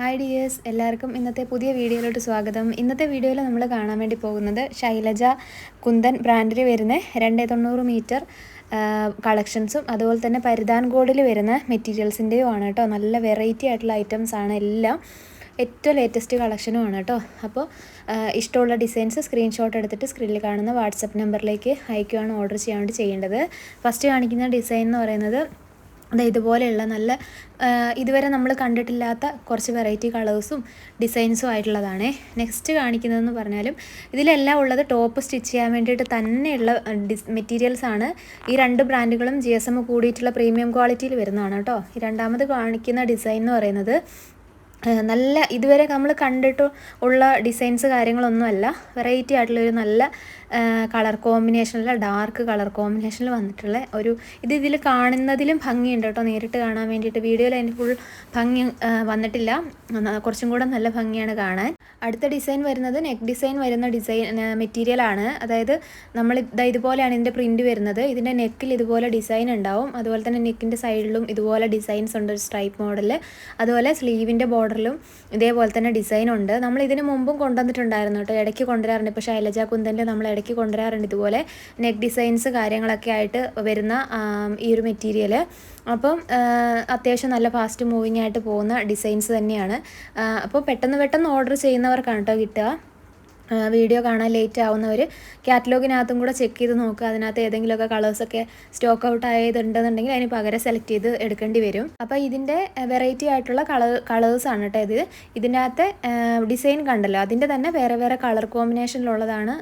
Hi dears എല്ലാവർക്കും ഇന്നത്തെ പുതിയ വീഡിയോയിലോട്ട് സ്വാഗതം. ഇന്നത്തെ വീഡിയോയിൽ നമ്മൾ കാണാൻ വേണ്ടി പോകുന്നത് ശൈലജ കുന്ദൻ ബ്രാൻഡിൽ വരുന്ന രണ്ടേ തൊണ്ണൂറ് മീറ്റർ കളക്ഷൻസും അതുപോലെ തന്നെ പരിധാൻ ഗോഡിൽ വരുന്ന മെറ്റീരിയൽസിന്റെയും ആണ് കേട്ടോ. നല്ല വെറൈറ്റി ആയിട്ടുള്ള ഐറ്റംസ് ആണ് എല്ലാം. ഏറ്റവും ലേറ്റസ്റ്റ് കളക്ഷനും ആണ് കേട്ടോ. അപ്പോൾ ഇഷ്ടമുള്ള ഡിസൈൻസ് സ്ക്രീൻഷോട്ട് എടുത്തിട്ട് സ്ക്രീനിൽ കാണുന്ന വാട്സപ്പ് നമ്പറിലേക്ക് അയക്കുകയാണ് ഓർഡർ ചെയ്യാൻ വേണ്ടി ചെയ്യേണ്ടത്. ഫസ്റ്റ് കാണിക്കുന്ന ഡിസൈൻ എന്ന് പറയുന്നത് അത് ഇതുപോലെയുള്ള നല്ല ഇതുവരെ നമ്മൾ കണ്ടിട്ടില്ലാത്ത കുറച്ച് വെറൈറ്റി കളേഴ്സും ഡിസൈൻസും ആയിട്ടുള്ളതാണ്. നെക്സ്റ്റ് കാണിക്കുന്നതെന്ന് പറഞ്ഞാലും ഇതിലെല്ലാം ഉള്ളത് ടോപ്പ് സ്റ്റിച്ച് ചെയ്യാൻ വേണ്ടിയിട്ട് തന്നെയുള്ള ഡിസ് മെറ്റീരിയൽസ് ആണ്. ഈ രണ്ട് ബ്രാൻഡുകളും ജി എസ് എം കൂടിയിട്ടുള്ള പ്രീമിയം ക്വാളിറ്റിയിൽ വരുന്നതാണ് കേട്ടോ. രണ്ടാമത് കാണിക്കുന്ന ഡിസൈൻ എന്ന് പറയുന്നത് നല്ല ഇതുവരെ നമ്മൾ കണ്ടിട്ട് ഉള്ള ഡിസൈൻസ് കാര്യങ്ങളൊന്നുമല്ല. വെറൈറ്റി ആയിട്ടുള്ളൊരു നല്ല കളർ കോമ്പിനേഷനിൽ ഡാർക്ക് കളർ കോമ്പിനേഷനിൽ വന്നിട്ടുള്ള ഒരു ഇത് ഇതിൽ കാണുന്നതിലും ഭംഗിയുണ്ട് കേട്ടോ. നേരിട്ട് കാണാൻ വേണ്ടിയിട്ട് വീഡിയോയിൽ അതിന്റെ ഫുൾ ഭംഗി വന്നിട്ടില്ല. കുറച്ചും കൂടെ നല്ല ഭംഗിയാണ് കാണാൻ. അടുത്ത ഡിസൈൻ വരുന്നത് നെക്ക് ഡിസൈൻ വരുന്ന ഡിസൈൻ മെറ്റീരിയലാണ് അതായത് നമ്മൾ ഇതാ ഇതുപോലെയാണ് ഇതിന്റെ പ്രിന്റ് വരുന്നത്. ഇതിന്റെ നെക്കിൽ ഇതുപോലെ ഡിസൈൻ ഉണ്ടാവും. അതുപോലെ തന്നെ നെക്കിന്റെ സൈഡിലും ഇതുപോലെ ഡിസൈൻസ് ഉണ്ട് ഒരു സ്ട്രൈപ്പ് മോഡൽ അതുപോലെ സ്ലീവിന്റെ ബോർഡറിലും ഇതേപോലെ തന്നെ ഡിസൈൻ ഉണ്ട് നമ്മൾ ഇതിന് മുമ്പും കൊണ്ടുവന്നിട്ടുണ്ടായിരുന്നു കേട്ടോ. ഇടയ്ക്ക് കൊണ്ടുവരാറുണ്ട്. ഇപ്പോൾ ശൈലജ കുന്തന്റെ നമ്മൾ ഇടയ്ക്ക് കൊണ്ടുവരാറുണ്ട് ഇതുപോലെ നെക്ക് ഡിസൈൻസ് കാര്യങ്ങളൊക്കെ ആയിട്ട് വരുന്ന ഈ ഒരു മെറ്റീരിയൽ അപ്പം അത്യാവശ്യം നല്ല ഫാസ്റ്റ് മൂവിങ് ആയിട്ട് പോകുന്ന ഡിസൈൻസ് തന്നെയാണ്. അപ്പോൾ പെട്ടെന്ന് പെട്ടെന്ന് ഓർഡർ ചെയ്യുന്നവർക്കാണ് കേട്ടോ കിട്ടുക. വീഡിയോ കാണാൻ ലേറ്റ് ആവുന്നവർ കാറ്റലോഗിനകത്തും കൂടെ ചെക്ക് ചെയ്ത് നോക്കുക അതിനകത്ത് ഏതെങ്കിലുമൊക്കെ കളേഴ്സൊക്കെ സ്റ്റോക്ക് ഔട്ട് ആയതുണ്ടെന്നുണ്ടെങ്കിൽ അതിന് പകരം സെലക്ട് ചെയ്ത് എടുക്കേണ്ടി വരും. അപ്പോൾ ഇതിന്റെ വെറൈറ്റി ആയിട്ടുള്ള കളർ കളേഴ്സാണ് കേട്ടോ ഇത്. ഇതിനകത്ത് ഡിസൈൻ കണ്ടല്ലോ. അതിന്റെ തന്നെ വേറെ വേറെ കളർ കോമ്പിനേഷനിലുള്ളതാണ്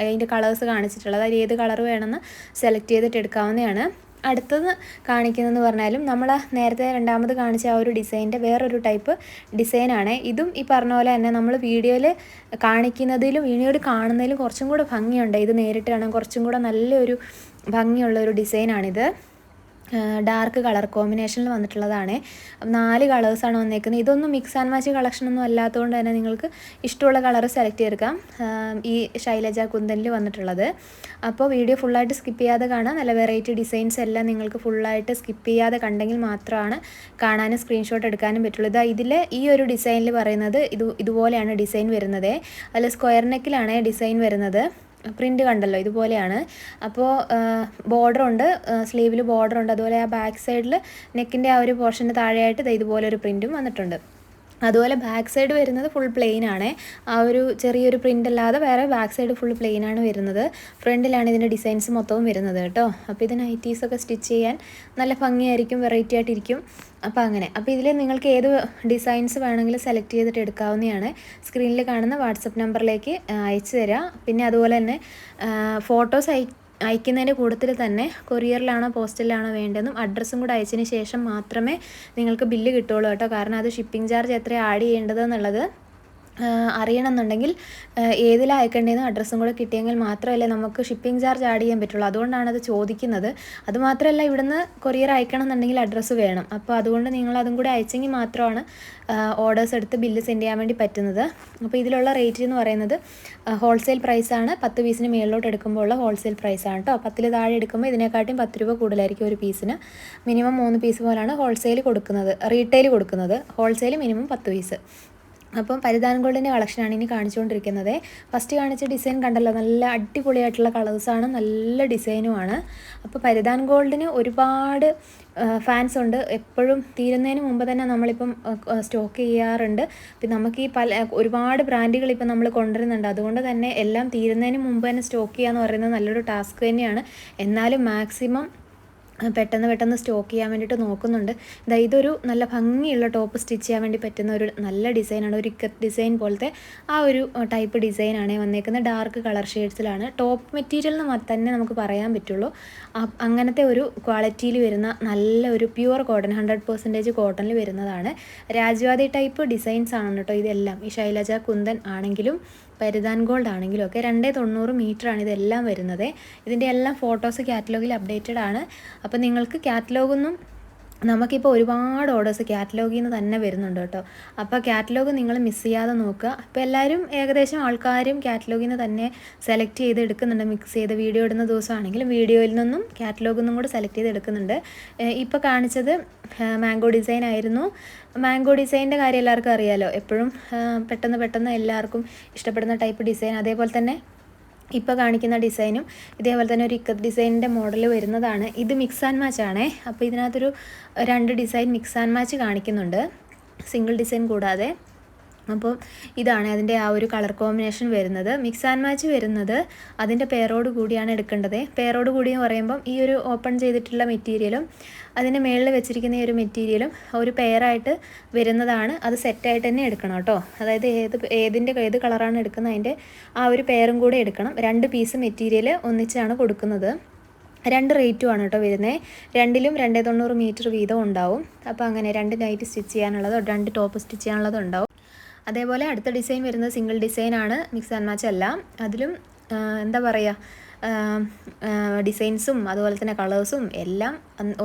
അതിന്റെ കളേഴ്സ് കാണിച്ചിട്ടുള്ളത്. അതിൽ ഏത് കളർ വേണമെന്ന് സെലക്ട് ചെയ്തിട്ട് എടുക്കാവുന്നതാണ്. അടുത്തത് കാണിക്കുന്നതെന്ന് പറഞ്ഞാലും നമ്മൾ നേരത്തെ രണ്ടാമത് കാണിച്ച ആ ഒരു ഡിസൈന്റെ വേറൊരു ടൈപ്പ് ഡിസൈനാണ്. ഇതും ഈ പറഞ്ഞ പോലെ തന്നെ നമ്മൾ വീഡിയോയിൽ കാണിക്കുന്നതിലും വീഡിയോയിൽ കാണുന്നതിലും കുറച്ചും കൂടെ ഭംഗിയുണ്ട്. ഇത് നേരിട്ട് കാണാൻ കുറച്ചും കൂടെ നല്ലൊരു ഭംഗിയുള്ള ഒരു ഡിസൈനാണിത്. ഡാർക്ക് കളർ കോമ്പിനേഷനിൽ വന്നിട്ടുള്ളതാണ്. നാല് കളേഴ്സാണ് വന്നേക്കുന്നത്. ഇതൊന്നും മിക്സ് ആൻഡ് മാച്ച് കളക്ഷനൊന്നും അല്ലാത്തതുകൊണ്ട് തന്നെ നിങ്ങൾക്ക് ഇഷ്ടമുള്ള കളർ സെലക്ട് ചെയ്തെടുക്കാം. ഈ ശൈലജ കുന്തനിൽ വന്നിട്ടുള്ളത്. അപ്പോൾ വീഡിയോ ഫുള്ളായിട്ട് സ്കിപ്പ് ചെയ്യാതെ കാണാം. നല്ല വെറൈറ്റി ഡിസൈൻസ് എല്ലാം നിങ്ങൾക്ക് ഫുള്ളായിട്ട് സ്കിപ്പ് ചെയ്യാതെ കണ്ടെങ്കിൽ മാത്രമാണ് കാണാനും സ്ക്രീൻഷോട്ട് എടുക്കാനും പറ്റുള്ളൂ. ഇതാ ഇതിൽ ഈ ഒരു ഡിസൈനിൽ പറയുന്നത് ഇത് ഇതുപോലെയാണ് ഡിസൈൻ വരുന്നത്. അതിൽ സ്ക്വയർ നെക്കിലാണ് ഡിസൈൻ വരുന്നത്. പ്രിന്റ് കണ്ടല്ലോ ഇതുപോലെയാണ്. അപ്പോൾ ബോർഡർ ഉണ്ട് സ്ലീവിൽ ബോർഡർ ഉണ്ട് അതുപോലെ ആ ബാക്ക് സൈഡിൽ നെക്കിന്റെ ആ ഒരു പോർഷന് താഴെയായിട്ട് ഇതുപോലെ ഒരു പ്രിന്റും വന്നിട്ടുണ്ട്. അതുപോലെ ബാക്ക് സൈഡ് വരുന്നത് ഫുൾ പ്ലെയിൻ ആണ്. ആ ഒരു ചെറിയൊരു പ്രിന്റ് അല്ലാതെ വേറെ ബാക്ക് സൈഡ് ഫുൾ പ്ലെയിൻ ആണ് വരുന്നത്. ഫ്രണ്ടിലാണ് ഇതിന്റെ ഡിസൈൻസ് മൊത്തവും വരുന്നത് കേട്ടോ. അപ്പോൾ ഇത് നൈറ്റീസൊക്കെ സ്റ്റിച്ച് ചെയ്യാൻ നല്ല ഭംഗിയായിരിക്കും വെറൈറ്റി ആയിട്ടിരിക്കും. അപ്പോൾ അങ്ങനെ. അപ്പോൾ ഇതിൽ നിങ്ങൾക്ക് ഏത് ഡിസൈൻസ് വേണമെങ്കിലും സെലക്ട് ചെയ്തിട്ട് എടുക്കാവുന്നതാണ്. സ്ക്രീനിൽ കാണുന്ന വാട്സപ്പ് നമ്പറിലേക്ക് അയച്ചു തരാം. പിന്നെ അതുപോലെ തന്നെ ഫോട്ടോസ് അയക്കുന്നതിന്റെ കൂട്ടത്തിൽ തന്നെ കൊറിയറിലാണോ പോസ്റ്റലിലാണോ വേണ്ടതെന്നും അഡ്രസ്സും കൂടെ അയച്ചതിന് ശേഷം മാത്രമേ നിങ്ങൾക്ക് ബില്ല് കിട്ടുകയുള്ളൂ കേട്ടോ. കാരണം അത് ഷിപ്പിംഗ് ചാർജ് എത്രയാണ് ആഡ് ചെയ്യേണ്ടതെന്നുള്ളത് അറിയണമെന്നുണ്ടെങ്കിൽ ഏതിലാണ് അയക്കേണ്ടതെന്ന് അഡ്രസ്സും കൂടെ കിട്ടിയെങ്കിൽ മാത്രമല്ലേ നമുക്ക് ഷിപ്പിംഗ് ചാർജ് ആഡ് ചെയ്യാൻ പറ്റുള്ളൂ. അതുകൊണ്ടാണ് അത് ചോദിക്കുന്നത്. അതുമാത്രമല്ല ഇവിടുന്ന് കൊറിയർ അയക്കണം എന്നുണ്ടെങ്കിൽ അഡ്രസ്സ് വേണം. അപ്പോൾ അതുകൊണ്ട് നിങ്ങൾ അതും കൂടെ അയച്ചെങ്കിൽ മാത്രമാണ് ഓർഡേഴ്സ് എടുത്ത് ബില്ല് സെൻഡ് ചെയ്യാൻ വേണ്ടി പറ്റുന്നത്. അപ്പോൾ ഇതിലുള്ള റേറ്റ് എന്ന് പറയുന്നത് ഹോൾസെയിൽ പ്രൈസാണ് പത്ത് പീസിന് മേളിലോട്ട് എടുക്കുമ്പോൾ ഉള്ള ഹോൾസെയിൽ പ്രൈസാണ് കേട്ടോ പത്തിൽ താഴെ എടുക്കുമ്പോൾ ഇതിനെക്കാട്ടിയും പത്ത് രൂപ കൂടുതലായിരിക്കും ഒരു പീസിന് മിനിമം മൂന്ന് പീസ് പോലാണ് ഹോൾസെയിൽ കൊടുക്കുന്നത് റീറ്റെയിൽ കൊടുക്കുന്നത്. ഹോൾസെയിൽ മിനിമം പത്ത് പീസ് അപ്പം പരിധാൻ ഗോൾഡിന്റെ കളക്ഷനാണ് ഇനി കാണിച്ചുകൊണ്ടിരിക്കുന്നത്. ഫസ്റ്റ് കാണിച്ച ഡിസൈൻ കണ്ടല്ലോ നല്ല അടിപൊളിയായിട്ടുള്ള കളേഴ്സാണ് നല്ല ഡിസൈനുമാണ് അപ്പോൾ പരിധാൻ ഗോൾഡിന് ഒരുപാട് ഫാൻസ് ഉണ്ട്. എപ്പോഴും തീരുന്നതിന് മുമ്പ് തന്നെ നമ്മളിപ്പം സ്റ്റോക്ക് ചെയ്യാറുണ്ട്. പിന്നെ നമുക്ക് ഈ പല ഒരുപാട് ബ്രാൻഡുകൾ ഇപ്പം നമ്മൾ കൊണ്ടുവരുന്നുണ്ട്. അതുകൊണ്ട് തന്നെ എല്ലാം തീരുന്നതിന് മുമ്പ് തന്നെ സ്റ്റോക്ക് ചെയ്യുക എന്ന് പറയുന്നത് നല്ലൊരു ടാസ്ക് തന്നെയാണ്. എന്നാലും മാക്സിമം പെട്ടെന്ന് പെട്ടെന്ന് സ്റ്റോക്ക് ചെയ്യാൻ വേണ്ടിയിട്ട് നോക്കുന്നുണ്ട്. ഇതാ ഇതൊരു നല്ല ഭംഗിയുള്ള ടോപ്പ് സ്റ്റിച്ച് ചെയ്യാൻ വേണ്ടി പറ്റുന്ന ഒരു നല്ല ഡിസൈനാണ്. ഒരു ഇക്കത്ത് ഡിസൈൻ പോലത്തെ ആ ഒരു ടൈപ്പ് ഡിസൈനാണ് വന്നേക്കുന്നത്. ഡാർക്ക് കളർ ഷെയ്ഡ്സിലാണ്. ടോപ്പ് മെറ്റീരിയൽ എന്ന് തന്നെ നമുക്ക് പറയാൻ പറ്റുള്ളൂ. അങ്ങനത്തെ ഒരു ക്വാളിറ്റിയിൽ വരുന്ന നല്ല ഒരു പ്യുവർ കോട്ടൺ ഹൺഡ്രഡ് പെർസെന്റേജ് കോട്ടണിൽ വരുന്നതാണ്. രാജവാദി ടൈപ്പ് ഡിസൈൻസ് ആണ് കേട്ടോ ഇതെല്ലാം. ഈ ശൈലജ കുന്ദൻ ആണെങ്കിലും പരിധാൻ ഗോൾഡ് ആണെങ്കിലും ഒക്കെ രണ്ടേ തൊണ്ണൂറ് മീറ്ററാണ് ഇതെല്ലാം വരുന്നത്. ഇതിന്റെ എല്ലാം ഫോട്ടോസ് കാറ്റലോഗിൽ അപ്ഡേറ്റഡ് ആണ്. അപ്പോൾ നിങ്ങൾക്ക് കാറ്റലോഗൊന്നും നമുക്കിപ്പോൾ ഒരുപാട് ഓർഡേഴ്സ് കാറ്റലോഗിൽ നിന്ന് തന്നെ വരുന്നുണ്ട് കേട്ടോ. അപ്പോൾ കാറ്റലോഗ് നിങ്ങൾ മിസ് ചെയ്യാതെ നോക്കുക. അപ്പോൾ എല്ലാവരും ഏകദേശം ആൾക്കാരും കാറ്റലോഗിൽ നിന്ന് തന്നെ സെലക്ട് ചെയ്ത് എടുക്കുന്നുണ്ട്. മിക്സ് ചെയ്ത് വീഡിയോ ഇടുന്ന ദിവസമാണെങ്കിലും വീഡിയോയിൽ നിന്നും കാറ്റലോഗിൽ നിന്നും കൂടെ സെലക്ട് ചെയ്ത് എടുക്കുന്നുണ്ട്. ഇപ്പോൾ കാണിച്ചത് മാംഗോ ഡിസൈൻ ആയിരുന്നു. മാംഗോ ഡിസൈന്റെ കാര്യം എല്ലാവർക്കും അറിയാമല്ലോ എപ്പോഴും പെട്ടെന്ന് പെട്ടെന്ന് എല്ലാവർക്കും ഇഷ്ടപ്പെടുന്ന ടൈപ്പ് ഡിസൈൻ അതേപോലെ തന്നെ ഇപ്പോൾ കാണിക്കുന്ന ഡിസൈനും ഇതേപോലെ തന്നെ ഒരു ഇക്കത്ത് ഡിസൈനിന്റെ മോഡൽ വരുന്നതാണ്. ഇത് മിക്സ് ആൻഡ് മാച്ച് ആണേ. അപ്പോൾ ഇതിനകത്തൊരു രണ്ട് ഡിസൈൻ മിക്സ് ആൻഡ് മാച്ച് കാണിക്കുന്നുണ്ട്. സിംഗിൾ ഡിസൈൻ കൂടാതെ. അപ്പോൾ ഇതാണ് അതിന്റെ ആ ഒരു കളർ കോമ്പിനേഷൻ വരുന്നത്. മിക്സ് ആൻഡ് മാച്ച് വരുന്നത് അതിന്റെ പേരോട് കൂടിയാണ് എടുക്കേണ്ടത്. പേരോട് കൂടി എന്ന് പറയുമ്പം ഈ ഒരു ഓപ്പൺ ചെയ്തിട്ടുള്ള മെറ്റീരിയലും അതിന്റെ മേളിൽ വെച്ചിരിക്കുന്ന ഈ ഒരു മെറ്റീരിയലും ഒരു പെയറായിട്ട് വരുന്നതാണ്. അത് സെറ്റായിട്ട് തന്നെ എടുക്കണം കേട്ടോ. അതായത് ഏത് ഏതിന്റെ ഏത് കളറാണ് എടുക്കുന്നത് അതിന്റെ ആ ഒരു പെയറും കൂടെ എടുക്കണം. രണ്ട് പീസ് മെറ്റീരിയൽ ഒന്നിച്ചാണ് കൊടുക്കുന്നത്. രണ്ട് റേറ്റുമാണ് കേട്ടോ വരുന്നത് രണ്ടിലും രണ്ടേ തൊണ്ണൂറ് മീറ്റർ വീതം ഉണ്ടാവും. അപ്പോൾ അങ്ങനെ രണ്ട് നൈറ്റ് സ്റ്റിച്ച് ചെയ്യാനുള്ളതോ രണ്ട് ടോപ്പ് സ്റ്റിച്ച് ചെയ്യാനുള്ളതോ ഉണ്ടാവും. അതേപോലെ അടുത്ത ഡിസൈൻ വരുന്നത് സിംഗിൾ ഡിസൈൻ ആണ്. മിക്സ് ആൻഡ് മാച്ച് അല്ല അതിലും എന്താ പറയുക ഡിസൈൻസും അതുപോലെ തന്നെ കളേഴ്സും എല്ലാം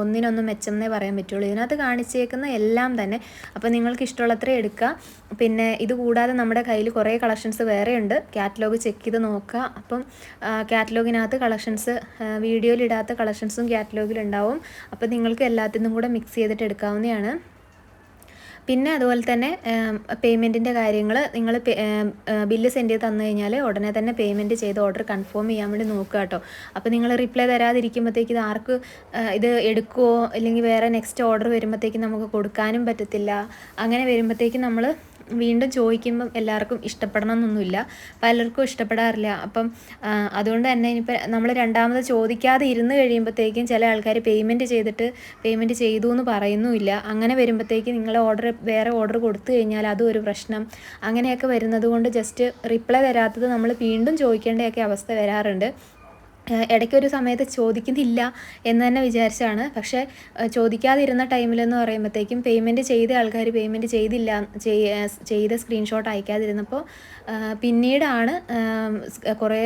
ഒന്നിനൊന്നും മെച്ചമെന്നേ പറയാൻ പറ്റുള്ളൂ. ഇതിനകത്ത് കാണിച്ചേക്കുന്ന എല്ലാം തന്നെ അപ്പോൾ നിങ്ങൾക്ക് ഇഷ്ടമുള്ളത്ര എടുക്കുക പിന്നെ ഇത് കൂടാതെ നമ്മുടെ കയ്യിൽ കുറേ കളക്ഷൻസ് വേറെ ഉണ്ട്. കാറ്റലോഗ് ചെക്ക് ചെയ്ത് നോക്കുക അപ്പം കാറ്റലോഗിനകത്ത് കളക്ഷൻസ് വീഡിയോയിലിടാത്ത കളക്ഷൻസും കാറ്റലോഗിലുണ്ടാവും അപ്പോൾ നിങ്ങൾക്ക് എല്ലാത്തിനും കൂടെ മിക്സ് ചെയ്തിട്ട് എടുക്കാവുന്നതാണ്. പിന്നെ അതുപോലെ തന്നെ പേയ്മെന്റിന്റെ കാര്യങ്ങൾ നിങ്ങൾ ബില്ല് സെൻഡ് ചെയ്ത് തന്നു കഴിഞ്ഞാൽ ഉടനെ തന്നെ പേയ്മെന്റ് ചെയ്ത് ഓർഡർ കൺഫേം ചെയ്യാൻ വേണ്ടി നോക്കുക കേട്ടോ. അപ്പോൾ നിങ്ങൾ റിപ്ലൈ തരാതിരിക്കുമ്പോഴത്തേക്ക് ഇത് ആർക്ക് ഇത് എടുക്കുമോ അല്ലെങ്കിൽ വേറെ നെക്സ്റ്റ് ഓർഡർ വരുമ്പോഴത്തേക്ക് നമുക്ക് കൊടുക്കാനും പറ്റത്തില്ല. അങ്ങനെ വരുമ്പോഴത്തേക്ക് നമ്മൾ വീണ്ടും ചോദിക്കുമ്പം എല്ലാവർക്കും ഇഷ്ടപ്പെടണം എന്നൊന്നുമില്ല പലർക്കും ഇഷ്ടപ്പെടാറില്ല. അപ്പം അതുകൊണ്ട് തന്നെ ഇനിയിപ്പോൾ നമ്മൾ രണ്ടാമത് ചോദിക്കാതെ ഇരുന്ന് കഴിയുമ്പോഴത്തേക്കും ചില ആൾക്കാർ പേയ്മെന്റ് ചെയ്തിട്ട് പേയ്മെന്റ് ചെയ്തു എന്ന് പറയുന്നുമില്ല. അങ്ങനെ വരുമ്പോഴത്തേക്ക് നിങ്ങൾ ഓർഡർ വേറെ ഓർഡർ കൊടുത്തു കഴിഞ്ഞാൽ അതും ഒരു പ്രശ്നം. അങ്ങനെയൊക്കെ വരുന്നത് കൊണ്ട് ജസ്റ്റ് റിപ്ലൈ തരാത്തത് നമ്മൾ വീണ്ടും ചോദിക്കേണ്ടയൊക്കെ അവസ്ഥ വരാറുണ്ട്. ഇടയ്ക്കൊരു സമയത്ത് ചോദിക്കുന്നില്ല എന്ന് തന്നെ വിചാരിച്ചാണ്. പക്ഷേ ചോദിക്കാതിരുന്ന ടൈമിലെന്ന് പറയുമ്പോഴത്തേക്കും പേയ്മെന്റ് ചെയ്ത ആൾക്കാർ പേയ്മെന്റ് ചെയ്തില്ല ചെയ്ത സ്ക്രീൻഷോട്ട് അയക്കാതിരുന്നപ്പോൾ പിന്നീടാണ് കുറേ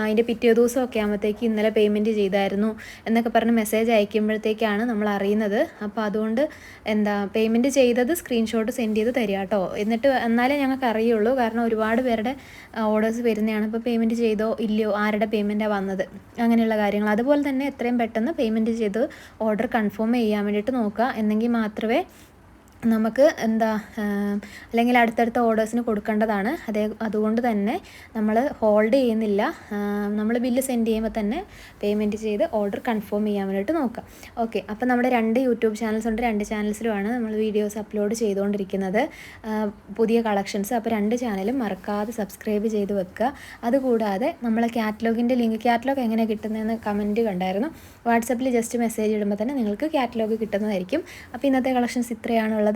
അതിന്റെ പിറ്റേ ദിവസമൊക്കെ ആകുമ്പോഴത്തേക്ക് ഇന്നലെ പേയ്മെന്റ് ചെയ്തായിരുന്നു എന്നൊക്കെ പറഞ്ഞ് മെസ്സേജ് അയക്കുമ്പോഴത്തേക്കാണ് നമ്മൾ അറിയുന്നത്. അപ്പോൾ അതുകൊണ്ട് എന്താ പേയ്മെന്റ് ചെയ്തത് സ്ക്രീൻഷോട്ട് സെൻഡ് ചെയ്ത് തരിക കേട്ടോ എന്നിട്ട് എന്നാലേ ഞങ്ങൾക്ക് അറിയുള്ളൂ. കാരണം ഒരുപാട് പേരുടെ ഓർഡേഴ്സ് വരുന്നതാണ്. ഇപ്പോൾ പേയ്മെന്റ് ചെയ്തോ ഇല്ലയോ? ആരുടെ പേയ്മെന്റാണ് വന്നത്? അങ്ങനെയുള്ള കാര്യങ്ങൾ. അതുപോലെ തന്നെ എത്രയും പെട്ടെന്ന് പേയ്മെന്റ് ചെയ്ത് ഓർഡർ കൺഫേം ചെയ്യാൻ വേണ്ടിയിട്ട് നോക്കുക. എന്നെങ്കിൽ മാത്രമേ നമുക്ക് എന്താ അല്ലെങ്കിൽ അടുത്തടുത്ത ഓർഡേഴ്സിന് കൊടുക്കേണ്ടതാണ്. അതേ അതുകൊണ്ട് തന്നെ നമ്മൾ ഹോൾഡ് ചെയ്യുന്നില്ല. നമ്മൾ ബില്ല് സെൻഡ് ചെയ്യുമ്പോൾ തന്നെ പേയ്മെന്റ് ചെയ്ത് ഓർഡർ കൺഫേം ചെയ്യാൻ വേണ്ടിയിട്ട് നോക്കാം. ഓക്കെ അപ്പോൾ നമ്മുടെ രണ്ട് യൂട്യൂബ് ചാനൽസ് ഉണ്ട്. രണ്ട് ചാനൽസിലുമാണ് നമ്മൾ വീഡിയോസ് അപ്ലോഡ് ചെയ്തുകൊണ്ടിരിക്കുന്നത്. പുതിയ കളക്ഷൻസ് അപ്പോൾ രണ്ട് ചാനലും മറക്കാതെ സബ്സ്ക്രൈബ് ചെയ്ത് വെക്കുക. അതുകൂടാതെ നമ്മളെ കാറ്റലോഗിന്റെ ലിങ്ക് കാറ്റലോഗ് എങ്ങനെ കിട്ടുന്നതെന്ന് കമന്റ് കണ്ടായിരുന്നു. വാട്സപ്പിൽ ജസ്റ്റ് മെസ്സേജ് ഇടുമ്പോൾ തന്നെ നിങ്ങൾക്ക് കാറ്റലോഗ് കിട്ടുന്നതായിരിക്കും. അപ്പോൾ ഇന്നത്തെ കളക്ഷൻസ് ഇത്രയാണുള്ളത്